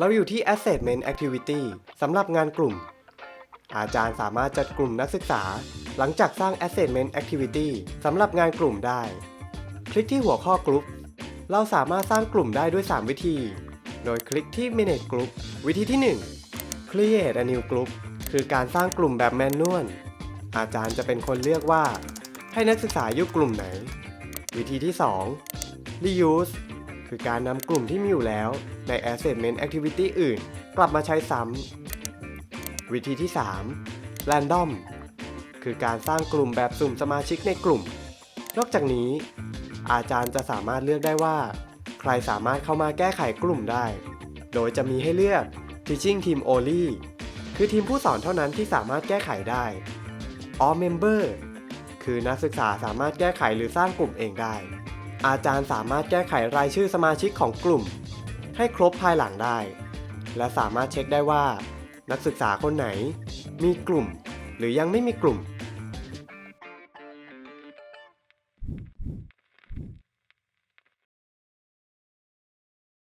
เราอยู่ที่ Assessment Activity สำหรับงานกลุ่ม อาจารย์สามารถจัดกลุ่มนักศึกษา หลังจากสร้าง Assessment Activity สำหรับงานกลุ่มได้ คลิกที่หัวข้อกลุ่มเราสามารถสร้างกลุ่มได้ด้วย 3 วิธี โดยคลิกที่ Manage Group วิธีที่ 1 Create a new group คือการสร้างกลุ่มแบบแมนนวล อาจารย์จะเป็นคนเลือกว่า ให้นักศึกษาอยู่กลุ่มไหน วิธีที่ 2 Reuse คือการนำกลุ่มที่มีอยู่แล้วใน Assessment Activity อื่น กลับมาใช้ซ้ำวิธีที่ 3 Random คือการสร้างกลุ่มแบบสุ่มสมาชิกในกลุ่ม นอกจากนี้ อาจารย์จะสามารถเลือกได้ว่า ใครสามารถเข้ามาแก้ไขกลุ่มได้ โดยจะมีให้เลือก Teaching Team Only คือทีมผู้สอนเท่านั้นที่สามารถแก้ไขได้ All Member คือนักศึกษาสามารถแก้ไขหรือสร้างกลุ่มเองได้ อาจารย์สามารถแก้ไขรายชื่อสมาชิกของกลุ่ม ให้ครบภายหลังได้ และสามารถเช็คได้ว่า นักศึกษาคนไหน มีกลุ่ม หรือยังไม่มีกลุ่ม